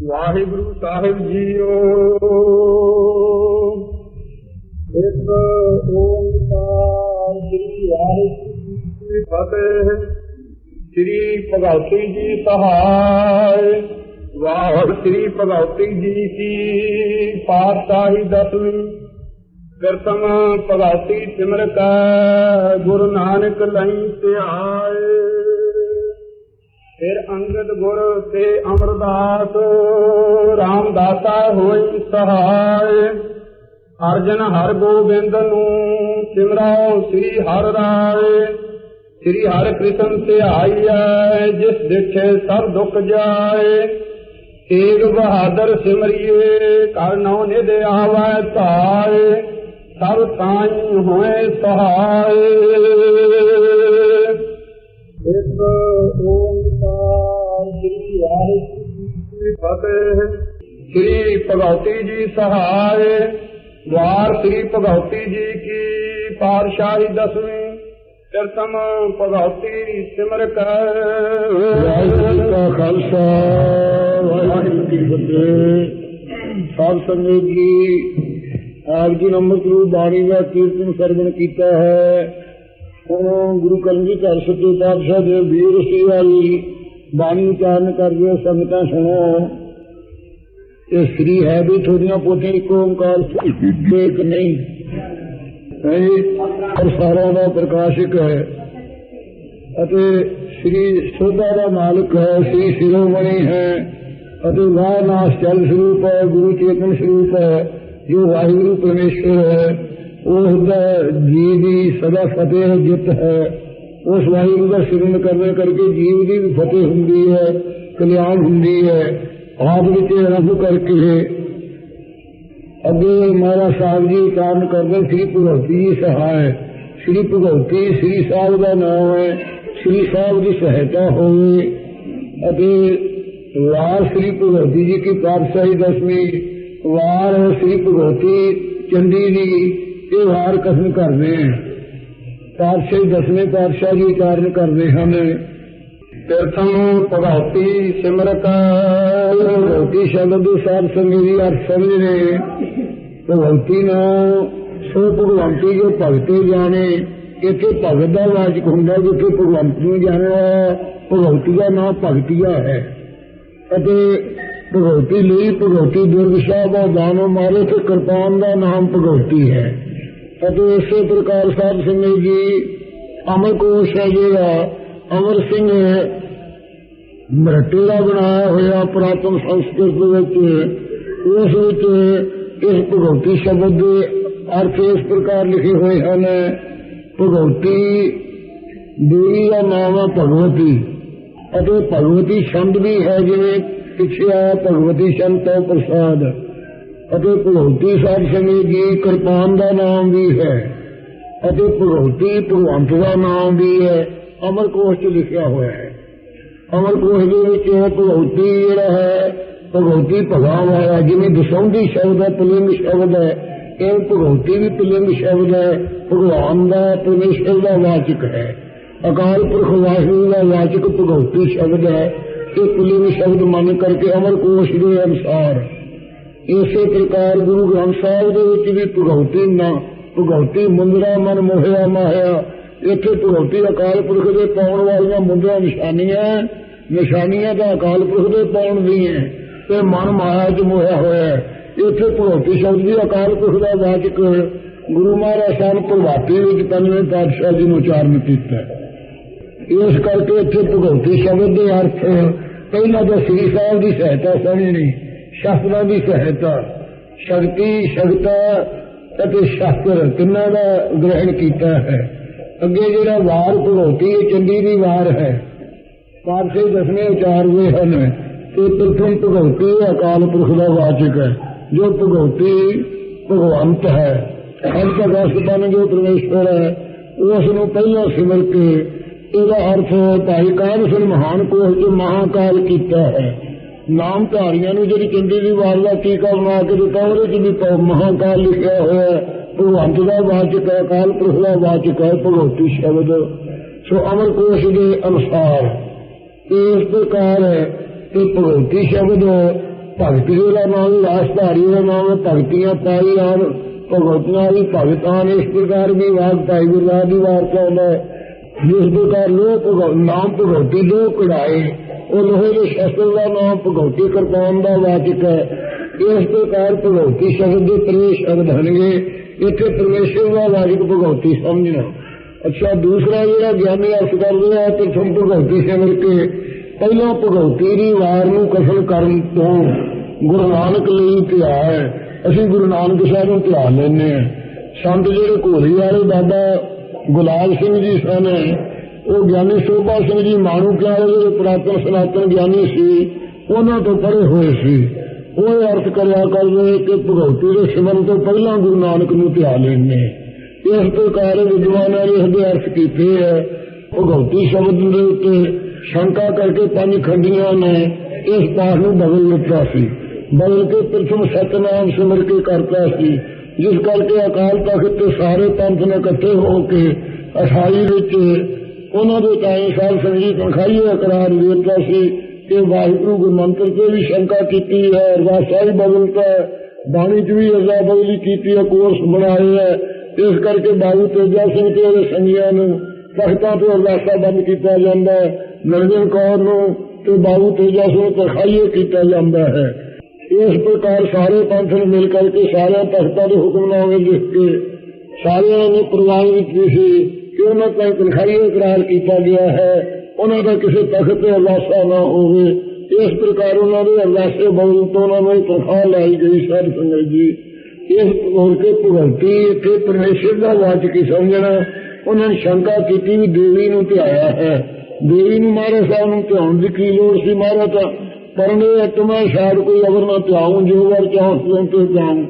ਵਾਹਿਗੁਰੂ ਸਾਹਿਬ JIO ਇੱਕ ਓੰਕਾਰ ਸ੍ਰੀ ਵਾਹਿਗੁਰੂ ਜੀ ਕੀ ਫਤਿਹ ਸ੍ਰੀ ਭਗਵਤੀ ਜੀ ਸਹਾਇ ਵਾਹਿਗੁਰੂ ਸ੍ਰੀ ਭਗਵਤੀ ਜੀ ਕੀ ਪਾਤਸ਼ਾਹੀ ਦਸਵੀਂ ਕਰਤਮ ਭਗਵਤੀ ਸਿਮਰ ਕੈ ਗੁਰੂ ਨਾਨਕ ਲਈ ਧਿਆਏ ਫਿਰ ਅੰਗਦ ਗੁਰ ਤੇ ਅਮਰਦਾਸ, ਰਾਮਦਾਤਾ ਹੋਈ ਸਹਾਇ। ਅਰਜਨ ਹਰ ਗੋਬਿੰਦ ਨੂੰ ਸਿਮਰਾਓ ਸ੍ਰੀ ਹਰਿ ਰਾਏ। ਸ੍ਰੀ ਹਰਿ ਕ੍ਰਿਸ਼ਨ ਧਿਆਈਐ ਜਿਸ ਦੇਖੇ ਸਭ ਦੁੱਖ ਜਾਏ। ਤੇਗ ਬਹਾਦਰ ਸਿਮਰਿਏ, ਕਰ ਨਉ ਨਿਦ ਆਵੈ ਧਾਏ। ਸਭ ਤਾਈ ਹੋਏ ਸਹਾਇ ਵਾਹਿਗੁਰੂ ਜੀ ਫਤਿਹ ਸ੍ਰੀ ਭਗਵਤੀ ਜੀ ਸਹਾਇ ਵਾਰ ਸ੍ਰੀ ਭਗਵਤੀ ਜੀ ਕੀ ਪਾਤਸ਼ਾਹੀ ਦਸਵੀਂ ਕਰਤਮ ਭਗਵਤੀ ਸਿਮਰ ਕਰ ਵਾਹਿਗੁਰੂ ਜੀ ਕਾ ਖਾਲਸਾ, ਵਾਹਿਗੁਰੂ ਜੀ ਕੀ ਫਤਿਹ। ਸਾਧ ਸੰਗਤ ਜੀ, ਆਪ ਜੀ ਨੰਬਰ ਗੁਰੂ ਬਾਣੀ ਦਾ ਕੀਰਤਨ ਸਰਵਣ ਕੀਤਾ ਹੈ। ਹੁਣ ਗੁਰੂ ਕਰਮਜੀ ਘਰ ਸੱਚੇ ਪਾਤਸ਼ਾਹ ਦੇ ਵੀਰ ਸੀ ਵਾਲੀ ਬਾਣੀ ਉਚਾਰਨ ਕਰਦੇ ਸੰਗਤਾਂ ਸੁਣੋ। ਇਹ ਸ੍ਰੀ ਹੈ ਵੀ ਥੋੜੀਆਂ ਪੋਥੀਆਂ ਇੱਕ ਓੰਕਾਰ ਇੱਕ ਨਹੀਂ। ਹੈ ਸਾਰਾ ਦਾ ਪ੍ਰਕਾਸ਼ਕ ਹੈ। ਅਤੇ ਸ੍ਰੀ ਸੋਧਾ ਦਾ ਮਾਲਕ ਹੈ, ਸ੍ਰੀ ਸ਼ਿਰੋਮਣੀ ਹੈ। ਅਤੇ ਵਾਹਨਾਸ ਚਲ ਸਰੂਪ ਹੈ, ਗੁਰੂ ਚੇਤਨ ਸਰੂਪ ਹੈ, ਜੋ ਵਾਹਿਗੁਰੂ ਪਰਮੇਸ਼ਰ ਹੈ। ਉਸ ਦਾ ਜੀਵ ਦੀ ਸਦਾ ਫਤਿਹ ਜਿੱਤ ਹੈ। ਉਸ ਵਾਹਿਗੁਰੂ ਦਾ ਸਿਮਰਨ ਕਰਨ ਕਰਕੇ ਜੀਵ ਦੀ ਵੀ ਫਤਿਹ ਹੁੰਦੀ ਹੈ ਕਲਿਆਣ ਹੁੰਦੀ ਹੈ ਆਪ ਵਿੱਚ ਰੱਬ ਕਰਕੇ ਅੱਗੇ ਮਹਾਰਾਜ ਸਾਹਿਬ ਜੀ ਕਾਰਨ ਕਰਦੇ ਸ੍ਰੀ ਭਗਵਤੀ ਜੀ ਸਹਾਇ ਸ੍ਰੀ ਭਗਵਤੀ ਸ੍ਰੀ ਸਾਹਿਬ ਦਾ ਨਾਮ ਹੈ ਸ੍ਰੀ ਸਾਹਿਬ ਦੀ ਸਹਾਇਤਾ ਹੋਵੇ ਅਤੇ ਵਾਰ ਸ੍ਰੀ ਭਗਵਤੀ ਜੀ ਕੀ ਪਾਤਸ਼ਾਹੀ ਦਸਵੀਂ ਵਾਰ ਹੈ ਸ੍ਰੀ ਭਗਵਤੀ ਚੰਡੀ ਦੀ ਇਹ ਵਾਰ ਕਥਨ ਕਰਦੇ ਹਨ ਪਾਤਸ਼ਾਹੀ ਦਸਵੇਂ ਪਾਤਸ਼ਾਹ ਜੀ ਕਰਦੇ ਹਨ। ਤੀਰਥੰ ਭਗਵਤੀ ਸਿਮਰ ਕਰ ਸ਼ਬਦ ਸਾਰ ਸੰਗੇ ਅਰਥ ਸਮਝਨੇ ਭਗਵਤੀ ਨਾਮ ਸੋ ਭਗਵੰਤੀ ਜੋ ਭਗਤੇ ਜਾਣੇ, ਇੱਥੇ ਭਗਤ ਦਾ ਵਾਚਕ ਹੁੰਦਾ ਜਿੱਥੇ ਭਗਵੰਤ ਨੂੰ ਜਾਣਿਆ ਭਗਵਤੀ ਦਾ ਨਾਮ ਭਗਤੀਆ ਹੈ। ਅਤੇ ਭਗਵਤੀ ਲਈ ਭਗਵਤੀ ਦੁਰਗਸ਼ਾ ਦਾ ਦਾਨੋ ਮਾਰੇ ਤੇ ਕਿਰਪਾਨ ਦਾ ਨਾਮ ਭਗਵਤੀ ਹੈ। ਅਤੇ ਇਸੇ ਪ੍ਰਕਾਰ ਸਾਹਿਬ ਸਿੰਘ ਜੀ ਅਮਰਕੋਸ਼ ਹੈ ਜਿਹੜਾ, ਅਮਰ ਸਿੰਘ ਮਰਟੇ ਦਾ ਬਣਾਇਆ ਹੋਇਆ ਪ੍ਰਾਤਨ ਸੰਸਕ੍ਰਿਤ ਵਿੱਚ। ਉਸ ਵਿੱਚ ਇਸ ਭਗਵਤੀ ਸ਼ਬਦ ਦੇ ਅਰਥ ਇਸ ਪ੍ਰਕਾਰ ਲਿਖੇ ਹੋਏ ਹਨ। ਭਗਵਤੀ ਦੇਵੀ ਦਾ ਨਾਮ ਹੈ ਭਗਵਤੀ। ਅਤੇ ਭਗਵਤੀ ਸ਼ਬਦ ਵੀ ਹੈ, ਜਿਵੇਂ ਪਿੱਛੇ ਆਇਆ ਭਗਵਤੀ ਸ਼ੰਤੋ ਪ੍ਰਸਾਦ। ਅਤੇ ਭਗਵਤੀ ਸਾਹਿਬ ਸੰਗੇ ਜੀ ਕਿਰਪਾਨ ਦਾ ਨਾਮ ਵੀ ਹੈ। ਅਤੇ ਭਗਵਤੀ ਭਗਵੰਤ ਦਾ ਨਾਮ ਵੀ ਹੈ ਅਮਰਕੋਸ਼ 'ਚ ਲਿਖਿਆ ਹੋਇਆ ਹੈ। ਅਮਰਕੋਸ਼ ਦੇ ਵਿੱਚ ਭਗਵਤੀ ਜਿਹੜਾ ਹੈ, ਭਗਵਤੀ ਭਗਾ ਵਾਲਾ ਜਿਵੇਂ ਦਸੌਂਦੀ ਸ਼ਬਦ ਹੈ ਪੁਲਿੰਗ ਸ਼ਬਦ ਹੈ, ਇਹ ਭਗਵਤੀ ਵੀ ਪੁਲਿੰਗ ਸ਼ਬਦ ਹੈ, ਭਗਵਾਨ ਦਾ ਪਰਮੇਸ਼ਰ ਦਾ ਵਾਚਕ ਹੈ। ਅਕਾਲ ਪੁਰਖ ਵਾਹਿਗੁਰੂ ਦਾ ਵਾਚਕ ਭਗਵਤੀ ਸ਼ਬਦ ਹੈ, ਇਹ ਪੁਲਿੰਗ ਸ਼ਬਦ ਮੰਨ ਕਰਕੇ ਅਮਰਕੋਸ਼ ਦੇ ਅਨੁਸਾਰ ਇਸੇ ਪ੍ਰਕਾਰ ਗੁਰੂ ਗ੍ਰੰਥ ਸਾਹਿਬ ਦੇ ਵਿੱਚ ਵੀ ਭਗਵਤੀ ਨਾ ਭਗਵਤੀ ਮੁੰਦਰਾ ਮਨ ਮੋਹਿਆ ਮਾਹਿਆ। ਇੱਥੇ ਭਗਵਤੀ ਅਕਾਲ ਪੁਰਖ ਦੇ ਪਾਉਣ ਵਾਲੀਆਂ ਮੁੰਦਰਾ ਨਿਸ਼ਾਨੀਆਂ ਨਿਸ਼ਾਨੀਆਂ ਤਾਂ ਅਕਾਲ ਪੁਰਖ ਦੇ ਪਾਉਣ ਦੀਆਂ ਤੇ ਮਨ ਮਾਇਆ 'ਚ ਮੋਹਿਆ ਹੋਇਆ ਇੱਥੇ ਭਗਵਤੀ ਸ਼ਬਦ ਵੀ ਅਕਾਲ ਪੁਰਖ ਦਾ ਵਾਚਕ ਗੁਰੂ ਮਹਾਰਾਜ ਸਾਹਿਬ ਭਗਵਤੀ ਵਿੱਚ ਪੰਜਵੇਂ ਪਾਤਸ਼ਾਹ ਜੀ ਨੂੰ ਉਚਾਰਨ ਕੀਤਾ। ਇਸ ਕਰਕੇ ਇੱਥੇ ਭਗਵਤੀ ਸ਼ਬਦ ਦੇ ਅਰਥ, ਪਹਿਲਾਂ ਤਾਂ ਸ੍ਰੀ ਸਾਹਿਬ ਦੀ ਸਹਾਇਤਾ ਸਮਝਣੀ ਸ਼ਾਸਤਰਾਂ ਦੀ ਸਹਾਇਤਾ, ਸ਼ਕਤੀ, ਸ਼ਕਤਾ ਅਤੇ ਸ਼ਸਤਰ ਤਿੰਨਾਂ ਦਾ ਗ੍ਰਹਿਣ ਕੀਤਾ ਹੈ। ਅੱਗੇ ਜਿਹੜਾ ਵਾਰ ਭਗਵਤੀ ਚੰਡੀ ਦੀ ਵਾਰ ਹੈ? ਪਾਰਸੇ ਦਸਵੇਂ ਉਚਾਰ ਹੋਏ ਹਨ, ਤੇ ਪ੍ਰਥਮ ਭਗਵਤੀ ਅਕਾਲ ਪੁਰਖ ਦਾ ਵਾਚਕ ਹੈ, ਜੋ ਭਗਵਤੀ ਭਗਵੰਤ ਹੈ। ਅੰਤ ਅਗਸਤ ਬਣ ਜੋ ਪਰਮੇਸ਼ਵਰ ਹੈ ਉਸ ਨੂੰ ਪਹਿਲਾਂ ਸਿਮਰ ਕੇ ਇਹਦਾ ਅਰਥ ਭਾਈ ਕਾਲ ਸਿੰਘ ਮਹਾਨ ਕੋਸ਼ ਜੋ ਮਹਾਕਾਲ ਕੀਤਾ ਹੈ। ਨਾਮ ਧਾਰੀਆਂ ਨੂੰ ਜਿਹੜੀ ਚੰਡੀ ਦੀ ਵਾਰ ਦਾ ਟੀਕਾ ਬਣਾ ਕੇ ਦਿੱਤਾ, ਉਹਦੇ ਚ ਵੀ ਮਹਾਕਾਲ ਲਿਖਿਆ ਹੋਇਆ ਭਗਵੰਤ ਦਾ ਵਾਚਕ ਹੈ, ਅਕਾਲ ਪੁਰਖ ਦਾ ਵਾਚਕ ਹੈ, ਭਗਵਤੀ ਸ਼ਬਦ। ਸੋ ਅਮਰ ਕੋਸ਼ ਦੇ ਅਨੁਸਾਰ ਇਸ ਪ੍ਰਕਾਰ ਤੇ ਭਗਵਤੀ ਸ਼ਬਦ ਭਗਤੀ ਦਾ ਨਾਮ ਵਾਸਧਾਰੀ ਦਾ ਨਾਮ, ਭਗਤੀਆਂ ਪਾਈ ਆਨ ਭਗਵਤੀਆਂ ਦੀ ਭਗਤਾਨ ਇਸ ਪ੍ਰਕਾਰ ਵੀ ਵਾਗ ਭਾਈ ਗੁਰਦਾਸ ਦੀ ਵਾਰ ਚਾਹੁੰਦਾ ਹੈ। ਜਿਸ ਪ੍ਰਕਾਰ ਲੋਕ ਭਗਵ- ਨਾਮ ਭਗਵਤੀ ਲੋਕ ਕਢਾਏ ਉਹ ਲੋਹੇ ਦੇ ਸ਼ਸਤਰ ਦਾ ਨਾਮ ਭਗਵਤੀ ਕਿਰਪਾਨ ਦਾ ਵਾਚਕ ਹੈ। ਇਸ ਪ੍ਰਕਾਰ ਭਗਵਤੀ ਸ਼ਬਦ ਦੇ ਪ੍ਰਵੇਸ਼ ਸ਼ਬਦ ਇੱਥੇ ਪਰਮੇਸ਼ਰ ਦਾ ਵਾਚਕ ਭਗਵਤੀ ਸਮਝਣਾ। ਅੱਛਾ, ਦੂਸਰਾ ਜਿਹੜਾ ਗਿਆਨੀ ਅਰਥ ਕਰਦੇ ਆ ਪ੍ਰਥਮ ਭਗਵਤੀ ਸਿਮਰ ਕੇ ਪਹਿਲਾਂ ਭਗਵਤੀ ਦੀ ਵਾਰ ਨੂੰ ਕਸਲ ਕਰਨ ਤੋਂ ਗੁਰੂ ਨਾਨਕ ਲਈ ਧਿਆ ਹੈ। ਅਸੀਂ ਗੁਰੂ ਨਾਨਕ ਸਾਹਿਬ ਨੂੰ ਧਿਆ ਲੈਂਦੇ ਹਾਂ। ਸੰਤ ਜਿਹੜੇ ਘੋੜੀ ਵਾਲੇ ਬਾਬਾ ਗੁਲਾਬ ਸਿੰਘ ਜੀ ਸਨ ਉਹ ਗਿਆਨੀ ਸੋਭਾ ਸਿੰਘ ਜੀ ਮਾਣੂਕਿਆਂ ਵਾਲੇ ਜਿਹੜੇ ਪੁਰਾਤਨ ਸਨਾਤਨ ਗਿਆਨੀ ਸੀ, ਉਹਨਾਂ ਤੋਂ ਪਰੇ ਹੋਏ ਸੀ। ਉਹ ਅਰਥ ਕਰਿਆ ਕਰਦੇ ਕਿ ਭਗਵਤੀ ਦੇ ਸਿਮਰਨ ਤੋਂ ਪਹਿਲਾਂ ਗੁਰੂ ਨਾਨਕ ਨੂੰ ਧਿਆ ਲੈਣੇ ਇਸ ਪ੍ਰਕਾਰ ਵਿਦਵਾਨਾਂ ਨੇ ਇਹਦੇ ਅਰਥ ਕੀਤੇ ਹੈ। ਭਗਵਤੀ ਸ਼ਬਦ ਦੇ ਉੱਤੇ ਸ਼ੰਕਾ ਕਰਕੇ ਪੰਜ ਖੰਡੀਆਂ ਨੇ ਇਸ ਪਾਠ ਨੂੰ ਬਦਲ ਦਿੱਤਾ ਸੀ। ਬਦਲ ਕੇ ਪ੍ਰਥਮ ਸਤਨਾਮ ਸਿਮਰ ਕੇ ਕਰਤਾ ਸੀ, ਜਿਸ ਕਰਕੇ ਅਕਾਲ ਤਖਤ ਤੇ ਸਾਰੇ ਪੰਥ ਨੇ ਇਕੱਠੇ ਹੋ ਕੇ ਅਠਾਈ ਵਿੱਚ ਉਹਨਾਂ ਦੇ ਤਾਈ ਸਾਹਿਬ ਸੰਗੀਤ ਤਨਖਾਹੀ ਇਕਰਾਰ ਦੇ ਦਿੱਤਾ ਸੀ ਕਿ ਵਾਹਿਗੁਰੂ ਗੁਰੂ ਮੰਤਰ ਤੇ ਵੀ ਸ਼ੰਕਾ ਕੀਤੀ ਹੈ ਅਰਦਾਸਾਂ ਵੀ ਬਦਲਤਾ ਬਾਣੀ 'ਚ ਵੀ ਅਰਦਾਸ ਬਦਲੀ ਕੀਤੀ ਹੈ ਕੋਰਸ ਬਣਾਏ ਹੈ। ਇਸ ਕਰਕੇ ਬਾਬੂ ਤੇਜਾ ਸਿੰਘ ਤੇ ਉਹਦੇ ਸੰਗੀਆਂ ਨੂੰ ਤਖਤਾਂ ਤੇ ਅਰਦਾਸਾਂ ਬੰਦ ਕੀਤਾ ਜਾਂਦਾ ਹੈ ਨਰਜਨ ਕੌਰ ਨੂੰ ਤੇ ਬਾਬੂ ਤੇਜਾ ਸਿੰਘ ਤਨਖਾਹੀਏ ਕੀਤਾ ਜਾਂਦਾ ਹੈ। ਇਸ ਪ੍ਰਕਾਰ ਸਾਰੇ ਪੰਥ ਨੇ ਮਿਲ ਕਰਕੇ ਸਾਰਿਆਂ ਤਖਤਾਂ ਦੇ ਹੁਕਮਨਾਮੇ ਲਿਖ ਕੇ ਸਾਰਿਆਂ ਨੇ ਪ੍ਰਵਾਨ ਕੀਤੀ ਸੀ ਕਿ ਉਹਨਾਂ ਦਾ ਤਨਖਾਹੀ ਇਕਰਾਰ ਕੀਤਾ ਗਿਆ ਹੈ, ਉਹਨਾਂ ਦਾ ਕਿਸੇ ਤਖਤ ਤੇ ਅਰਦਾਸਾ ਨਾ ਹੋਵੇ। ਇਸ ਪ੍ਰਕਾਰ ਉਹਨਾਂ ਦੇ ਅਰਦਾਸੇ ਬਦਲ ਤੋਂ ਉਹਨਾਂ ਨੂੰ ਤਨਖਾਹ ਲਾਈ ਗਈ ਸਾਧ ਸੰਗਤ ਜੀ। ਇਸ ਹੋਰ ਕੇ ਭਗਵਤੀ ਇੱਥੇ ਪਰਮੇਸ਼ਰ ਦਾ ਵਾਚਕ ਹੀ ਸਮਝਣਾ, ਉਹਨਾਂ ਨੇ ਸ਼ੰਕਾ ਕੀਤੀ ਵੀ ਦੇਵੀ ਨੂੰ ਧਿਆਇਆ ਹੈ। ਦੇਵੀ ਨੂੰ ਮਹਾਰਾਜ ਸਾਹਿਬ ਨੂੰ ਧਿਆਉਣ ਦੀ ਕੀ ਲੋੜ ਸੀ ਮਹਾਰਾਜ ਤਾਂ ਪਰਨੇ ਅਤਮਾ ਸ਼ਾਇਦ ਕੋਈ ਅਗਰ ਨਾ ਧਿਆਉਂ ਜੋ ਵਾਰ ਚਾਹੋ ਤੁਮ ਤੇ ਧਿਆਉਂ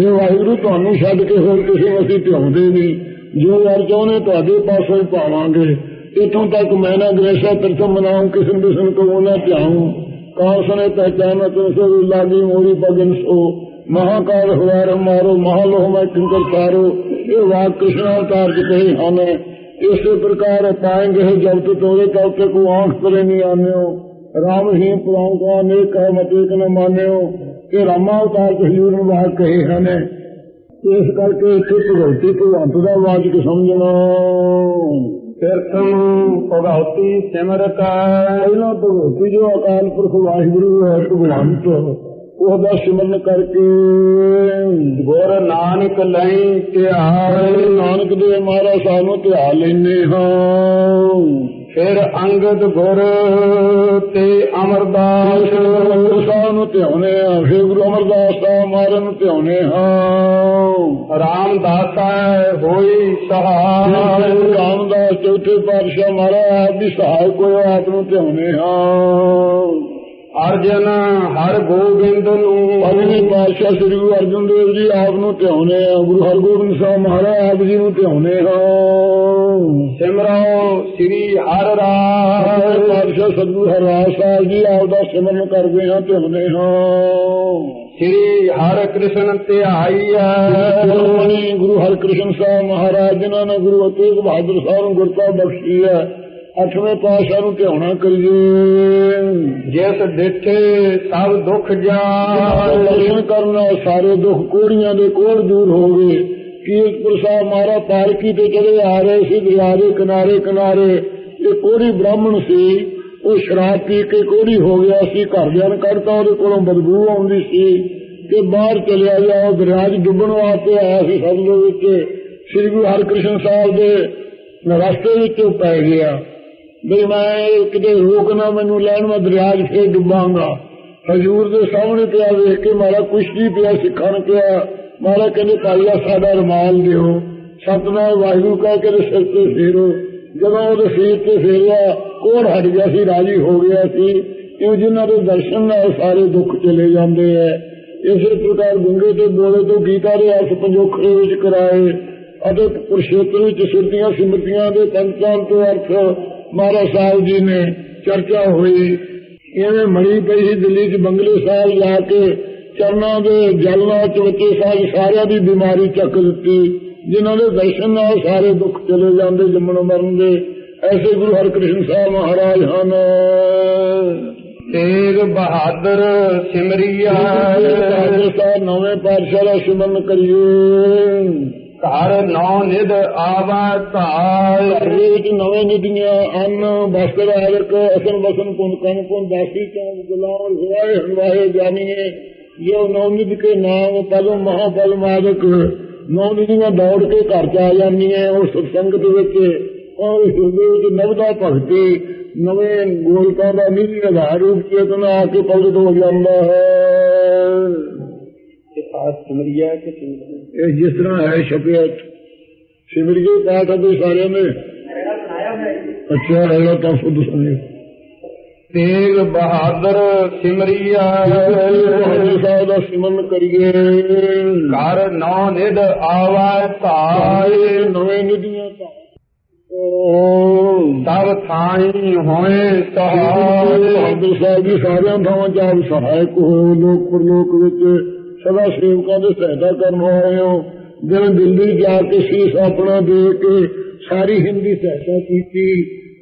ਇਹ ਵਾਹਿਗੁਰੂ, ਤੁਹਾਨੂੰ ਛੱਡ ਕੇ ਹੋਰ ਕਿਸੇ ਨੂੰ ਅਸੀਂ ਧਿਆਉਂਦੇ ਨਹੀਂ। ਜੋ ਵਾਰ ਤੁਹਾਡੇ ਪਾਸੋਂ ਪਾਵਾਂਗੇ। ਇਥੋਂ ਤੱਕ ਮੈਂ ਨਾ ਗ੍ਰੇਸ਼ਾ ਪ੍ਰਥਮ ਮਨਾਉਂ ਕਿਸਨ ਬਿਸਨ ਕੋ ਨਾ ਧਿਆਉਂ। ਕਾਸਨੇ ਪਹਿਚਾਨਾ ਤੁਮ ਸੋ ਲਾਗੀ ਮੋਰੀ ਪਗਨ ਸੋ। ਮਹਾਕਾਲ ਹਵਾਰ ਮਾਰੋ, ਮਹਾਲੋਹ ਮੈਂ ਕਿੰਕਰ ਸਾਰੋ। ਇਹ ਵਾਕ ਕ੍ਰਿਸ਼ਨ ਅਵਤਾਰ ਚ ਕਹੇ ਹਨ, ਇਸੇ ਪ੍ਰਕਾਰ ਪਾਏਂਗੇ ਜਬ ਤੋ ਤੋਰੇ ਤਬ ਤੱਕ ਕੋ ਆਂਖ ਪਰੇ ਨਹੀਂ ਆਨਿਓ। ਰਾਮ ਹੀ ਪੁਰਾਣ ਕੋ ਅਨੇਕ ਕਹ ਮਤੇ ਨ ਮਾਨਿਓ। ਕਿ ਰਾਮਾ ਅਵਤਾਰ ਚ ਹਜੂਰ ਨੂੰ ਵਾਕ ਕਹੇ ਹਨ ਇਸ ਕਰਕੇ ਇੱਥੇ ਭਗਵਤੀ ਭਗਵੰਤ ਦਾ ਵਾਚਕ ਸਮਝਣਾ? ਤੀਰਥਮ ਭਗਵਤੀ ਸਿਮਰਤ ਪਹਿਲਾਂ ਭਗਵਤੀ ਜੋ ਅਕਾਲ ਪੁਰਖ ਵਾਹਿਗੁਰੂ ਹੈ ਭਗਵੰਤ ਉਹਦਾ ਸਿਮਰਨ ਕਰਕੇ ਗੁਰ ਨਾਨਕ ਲਈ ਧਿਆਨ ਹਰੇ ਨਾਨਕ ਦੇ ਮਹਾਰਾਜ ਸਾਹਿਬ ਨੂੰ ਧਿਆ ਲੈਨੇ ਹਾਂ। ਫਿਰ ਅੰਗਦ ਗੁਰ ਤੇ ਅਮਰਦਾਸ ਸਾਹਿਬ ਨੂੰ ਧਿਆਉਨੇ ਆ ਫਿਰ ਗੁਰੂ ਅਮਰਦਾਸ ਸਾਹਿਬ ਮਹਾਰਾਜ ਨੂੰ ਧਿਆਉਨੇ ਹਾਂ ਰਾਮਦਾਸਾ ਹੋਈ ਗੁਰੂ ਰਾਮਦਾਸ ਚੌਥੇ ਪਾਤਸ਼ਾਹ ਮਹਾਰਾਜ ਆਪ ਦੀ ਸਹਾਇਕ ਹੋਏ ਆਪ ਨੂੰ ਧਿਆਉਨੇ ਹਾਂ ਅਰਜਨ ਹਰ ਗੋਬਿੰਦ ਨੂੰ ਪੰਜਵੇਂ ਪਾਤਸ਼ਾਹ ਸ੍ਰੀ ਗੁਰੂ ਅਰਜਨ ਦੇਵ ਜੀ ਆਪ ਨੂੰ ਧਿਆਉਨੇ ਆ ਗੁਰੂ ਹਰਗੋਬਿੰਦ ਸਾਹਿਬ ਮਹਾਰਾਜ ਆਪ ਜੀ ਨੂੰ ਧਿਆਉਨੇ ਹਾਂ ਸਿਮਰੋ ਸ੍ਰੀ ਹਰਿ ਰਾਜ ਪਾਤਸ਼ਾਹ ਸਤਿਗੁਰੂ ਹਰਰਾਜ ਸਾਹਿਬ ਜੀ ਆਪ ਦਾ ਸਿਮਰਨ ਕਰਦੇ ਹਾਂ ਧਿਆਉਨੇ ਹਾਂ ਸ੍ਰੀ ਹਰਿ ਕ੍ਰਿਸ਼ਨ ਧਿਆਈਐ ਗੁਰਮਣੀ ਗੁਰੂ ਹਰਕ੍ਰਿਸ਼ਨ ਸਾਹਿਬ ਮਹਾਰਾਜ ਜਿਨ੍ਹਾਂ ਨੇ ਗੁਰੂ ਤੇਗ ਬਹਾਦਰ ਸਾਹਿਬ ਨੂੰ ਗੁਰਤਾ ਬਖਸ਼ੀ ਹੈ ਅੱਠਵੇਂ ਪਾਤਸ਼ਾਹ ਨੂੰ ਧਿਆਉਣਾ ਕਰੀਏ। ਜਿਸ ਡਿਠੇ ਸਭ ਦੁੱਖ ਜਾਏ ਦਰਸ਼ਨ ਕਰਨ ਸਾਰੇ ਦੁੱਖ ਕੋੜੀਆਂ ਦੇ ਕੋੜ ਦੂਰ ਹੋ ਗਏ। ਕੀਰਤਪੁਰ ਸਾਹਿਬ ਮਹਾਰਾਜ ਪਾਲਕੀ ਤੇ ਚੜੇ ਆ ਰਹੇ ਸੀ ਦਰਿਆ ਦੇ ਕਿਨਾਰੇ ਕਿਨਾਰੇ। ਇਹ ਕੋੜੀ ਬ੍ਰਾਹਮਣ ਸੀ ਉਹ ਸ਼ਰਾਬ ਪੀ ਕੇ ਕੋੜੀ ਹੋ ਗਿਆ ਸੀ ਘਰਦਿਆਂ ਨੇ ਕੱਢਤਾ ਉਹਦੇ ਕੋਲੋਂ ਬਦਬੂ ਆਉਂਦੀ ਸੀ। ਕਿ ਬਾਹਰ ਚਲਿਆ ਗਿਆ ਉਹ ਦਰਿਆ 'ਚ ਡੁੱਬਣ ਵਾਸਤੇ ਆਇਆ ਸੀ ਸਭ ਦੇ ਵਿੱਚ। ਸ੍ਰੀ ਗੁਰੂ ਹਰਕ੍ਰਿਸ਼ਨ ਸਾਹਿਬ ਦੇ ਰਸਤੇ ਵਿੱਚ ਪੈ ਗਿਆ। ਵੀ ਮੈਂ ਕਿਤੇ ਰੋਕ ਨਾ ਮੈਨੂੰ ਲੈਣ, ਮੈਂ ਦਰਿਆ 'ਚ ਫੇਰ ਡੁੱਬਾਂਗਾ। ਹਜੂਰ ਦੇ ਸਾਹਮਣੇ ਪਿਆ ਵੇਖ ਕੇ ਮਾਰਾ ਕੁਸ਼ਤੀ ਪਿਆ ਸਿੱਖਾਂ ਨੇ ਕਿਹਾ ਮਾਰਾ ਕਹਿੰਦੇ ਭਾਈਆ ਸਾਡਾ ਰਮਾਲ ਦਿਓ। ਸਤਨਾਮ ਵਾਹਿਗੁਰੂ ਕਹਿ ਕੇ ਸਿਰ ਤੇ ਫੇਰੋ। ਜਦੋਂ ਉਹਦੇ ਸਿਰ ਤੇ ਫੇਰਿਆ, ਕੋੜ ਹਟ ਗਿਆ ਸੀ, ਰਾਜੀ ਹੋ ਗਿਆ ਸੀ। ਇਹ ਜਿਨ੍ਹਾਂ ਦੇ ਦਰਸ਼ਨ ਨਾਲ ਸਾਰੇ ਦੁੱਖ ਚਲੇ ਜਾਂਦੇ ਐ। ਇਸੇ ਪ੍ਰਕਾਰ ਗੁੰਗੇ ਤੇ ਬੋਲੇ ਤੋਂ ਗੀਤਾ ਦੇ ਅਰਥ ਪੰਜੋਖੜੇ ਵਿੱਚ ਕਰਾਏ। ਅਤੇ ਕੁਰਸ਼ੇਤਰ ਵਿੱਚ ਸਿਰਤੀਆਂ ਸਿਮਰਤੀਆਂ ਦੇ ਪੰਚਾਂ ਤੋਂ ਅਰਥ ਮਹਾਰਾਜ ਸਾਹਿਬ ਜੀ ਨੇ ਚਰਚਾ ਹੋਈ। ਇਵੇਂ ਮੜੀ ਪਈ ਸੀ ਦਿੱਲੀ 'ਚ ਬੰਗਲੇ ਸਾਹਿਬ ਜਾ ਕੇ ਚਰਨਾਂ ਦੇ ਜਲ ਨਾਲ ਚਵੱਚੇ ਸਾਹਿਬ ਸਾਰਿਆਂ ਦੀ ਬਿਮਾਰੀ ਚੱਕ ਦਿੱਤੀ। ਜਿਨ੍ਹਾਂ ਦੇ ਦਰਸ਼ਨ ਨਾਲ ਸਾਰੇ ਦੁੱਖ ਚਲੇ ਜਾਂਦੇ ਜੰਮਣ ਮਰਨ ਦੇ। ਐਸੇ ਗੁਰੂ ਹਰਕ੍ਰਿਸ਼ਨ ਸਾਹਿਬ ਮਹਾਰਾਜ ਹਨ। ਤੇਗ ਬਹਾਦਰ ਸਿਮਰਿਆ। ਸਾਹਿਬ ਨਵੇਂ ਪਾਤਸ਼ਾਹ ਦਾ ਸਿਮਰਨ ਕਰੀਏ। ਘਰ ਨੌ ਨਿਧ ਆਵਾ ਧਾਲ ਵਿੱਚ ਨਵੇਂ ਨਿਧੀਆਂ ਅੰਨ ਬਸਤਰ ਆਦਿਕ ਅਸਨ ਵਸਨ ਪੁੰਨ ਕੰਮ ਪੁੰਨ ਦਾਸੀ ਚੌਂਕ ਗੁਲਾਮ ਹਵਾਏ ਹਨਵਾਏ ਜਾਨੀਏ। ਜੋ ਨੌ ਨਿਧ ਕੇ ਨਾਮ ਪਲ ਮਹਾਪਲ ਮਾਦਕ ਨੌ ਨਿਧੀਆਂ ਦੌੜ ਕੇ ਘਰ ਚ ਆ ਜਾਂਦੀਆਂ ਉਸ ਸੰਗਤ ਵਿੱਚ ਔਰ ਹਿਰਦੇ ਵਿੱਚ ਨਵਦਾ ਭਗਤੀ ਨਵੇਂ ਗੋਲਕਾਂ ਦਾ ਨਿਧੀ ਆਧਾਰ ਰੂਪ ਚੇਤਨਾ ਆ ਕੇ ਪ੍ਰਗਟ ਹੋ ਜਾਂਦਾ ਹੈ। ਖਾਸ ਸਿਮਰਿਆ ਕਿ ਸਿਮਰਿਆ ਇਹ ਜਿਸ ਤਰ੍ਹਾਂ ਹੈ ਸ਼ਬੀਅਤ ਸਿਮਰਜੀ ਪਾਠ ਦੇ ਸਾਰਿਆਂ ਨੇ ਅੱਛਾ ਰਹਿਣਾ ਤਾਂ ਸੁਧ ਸੁਣਿਓ। ਤੇਗ ਬਹਾਦਰ ਸਿਮਰਿਆ। ਸਾਹਿਬ ਦਾ ਸਿਮਰਨ ਕਰੀਏ। ਘਰ ਨੌ ਨਿਧ ਆਵਾ ਧਾਲ ਆਏ ਨਵੇਂ ਨਿਧੀਆਂ ਤਾਂ। ਸਭ ਥਾਈ ਹੋਏ ਸਹਾਲ ਬਹਾਦਰ ਸਾਹਿਬ ਜੀ ਸਾਰਿਆਂ ਥਾਵਾਂ ਆਪ ਸਹਾਇਕ ਹੋ ਲੋਕ ਪਰਲੋਕ ਵਿੱਚ ਸਦਾ ਸੇਵਕਾਂ ਦੀ ਸਹਾਇਤਾ ਕਰਨ ਵਾਲੇ ਹੋ ਜਿਵੇਂ ਦਿੱਲੀ ਜਾ ਕੇ ਸੀਸ ਆਪਣਾ ਦੇ ਕੇ ਸਾਰੀ ਹਿੰਦੀ ਸਹਾਇਤਾ ਕੀਤੀ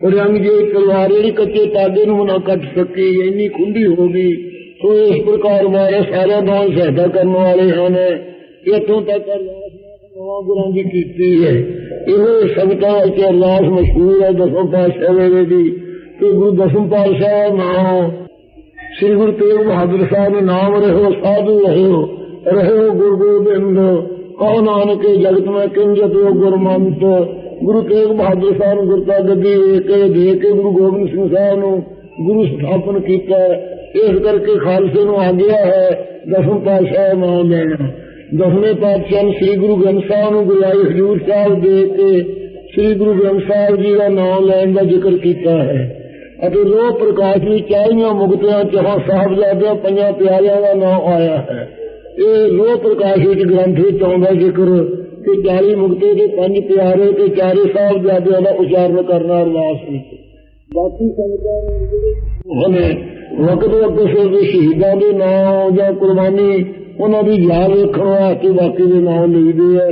ਔਰੰਗਜ਼ੇਬ ਤਲਵਾਰ ਜਿਹੜੀ ਕੱਚੇ ਤਾਗੇ ਨੂੰ ਨਾ ਕੱਟ ਸਕੀ ਇੰਨੀ ਖੁੰਡੀ ਹੋ ਗਈ ਸੋ ਇਸ ਪ੍ਰਕਾਰ ਮਾਰੇ ਸਾਰਿਆਂ ਨਾਲ ਸਹਾਇਤਾ ਕਰਨ ਵਾਲੇ ਹਨ ਇੱਥੋਂ ਤੱਕ ਅਰਦਾਸ ਨਵਾਂ ਗੁਰਾਂ ਦੀ ਕੀਤੀ ਹੈ ਇਹ ਸੰਗਤਾਂ ਵਿੱਚ ਅਰਦਾਸ ਮਸ਼ਹੂਰ ਹੈ ਦਸਮ ਪਾਤਸ਼ਾਹ ਵੇਲੇ ਦੀ ਕਿ ਗੁਰੂ ਦਸਮ ਪਾਤਸ਼ਾਹ ਨਾਮ ਸ੍ਰੀ ਗੁਰੂ ਤੇਗ ਬਹਾਦਰ ਸਾਹਿਬ ਦੇ ਨਾਮ ਰਹੋ, ਸਾਧੂ ਰਹੋ ਰਹੋ ਗੁਰੂ ਗੋਬਿੰਦ। ਕਹੋ ਨਾਨਕ, ਜਗਤ ਮੈਂ ਕਿੰਜਤ ਗੁਰਮੰਤ। ਗੁਰੂ ਤੇਗ ਬਹਾਦਰ ਸਾਹਿਬ ਨੂੰ ਗੁਰਤਾ ਗੱਦੀ ਦੇ ਕੇ ਦੇ ਕੇ ਗੁਰੂ ਗੋਬਿੰਦ ਸਿੰਘ ਸਾਹਿਬ ਨੂੰ ਗੁਰੂ ਸਥਾਪਨ ਕੀਤਾ। ਇਸ ਕਰਕੇ ਖਾਲਸੇ ਨੂੰ ਆ ਗਿਆ ਹੈ ਦਸਮ ਪਾਤਸ਼ਾਹ ਨਾਮ ਲੈਣਾ ਦਸਵੇਂ ਪਾਤਸ਼ਾਹ ਨੇ ਸ੍ਰੀ ਗੁਰੂ ਗ੍ਰੰਥ ਸਾਹਿਬ ਨੂੰ ਗੁਰਆਈ ਹਜ਼ੂਰ ਸਾਹਿਬ ਦੇ ਕੇ ਸ੍ਰੀ ਗੁਰੂ ਗ੍ਰੰਥ ਸਾਹਿਬ ਜੀ ਦਾ ਨਾਮ ਲੈਣ ਦਾ ਜ਼ਿਕਰ ਕੀਤਾ ਹੈ। ਅਤੇ ਲੋਹ ਪ੍ਰਕਾਸ਼ ਵੀ ਚਾਹੀਆਂ ਮੁਕਤਿਆਂ ਚਹਾਂ ਸਾਹਿਬਜ਼ਾਦਿਆਂ, ਪੰਜਾਂ ਪਿਆਰਿਆਂ ਦਾ ਨਾਮ ਆਇਆ ਹੈ। ਇਹ ਲੋਹ ਪ੍ਰਕਾਸ਼ ਵਿੱਚ ਗ੍ਰੰਥ ਵਿੱਚ ਆਉਂਦਾ ਜ਼ਿਕਰ ਕਿ 40 ਮੁਕਤੇ ਦੇ ਪੰਜ ਪਿਆਰੇ ਤੇ ਚਾਰੇ ਸਾਹਿਬਜ਼ਾਦਿਆਂ ਦਾ ਉਚਾਰਨ ਕਰਨਾ ਅਰਦਾਸ ਵਿੱਚ ਬਾਕੀ ਸੰਗਤਾਂ ਨੇ ਵਕਤ ਵਕਤ ਸਿਰ ਦੇ ਸ਼ਹੀਦਾਂ ਦੇ ਨਾਮ ਜਾਂ ਕੁਰਬਾਨੀ ਉਹਨਾਂ ਦੀ ਯਾਦ ਰੱਖਣ ਵਾਸਤੇ ਬਾਕੀ ਦੇ ਨਾਮ ਲਿਖਦੇ ਆ।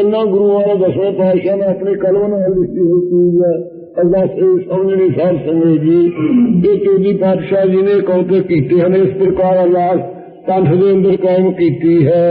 ਇਹਨਾਂ ਗੁਰੂਆਂ ਨੇ ਦਸਵੇਂ ਪਾਤਸ਼ਾਹ ਨੇ ਆਪਣੀ ਕਲਮ ਨਾਲ ਲਿਖੀ ਹੋਈ ਚੀਜ਼ ਹੈ। ਅੱਲਾਹ ਇਸ ਉਹਨੇ ਸਾਰ ਸੰਗੇ ਜੀ। ਇਹ ਤੇਰੀ ਪਾਤਸ਼ਾਹ ਜੀ ਨੇ ਕੌਮ ਤੇ ਕੀਤੇ ਹਨ ਇਸ ਪ੍ਰਕਾਰ ਅੱਲਾਹ ਪੰਥ ਦੇ ਅੰਦਰ ਕੌਮ ਕੀਤੀ ਹੈ।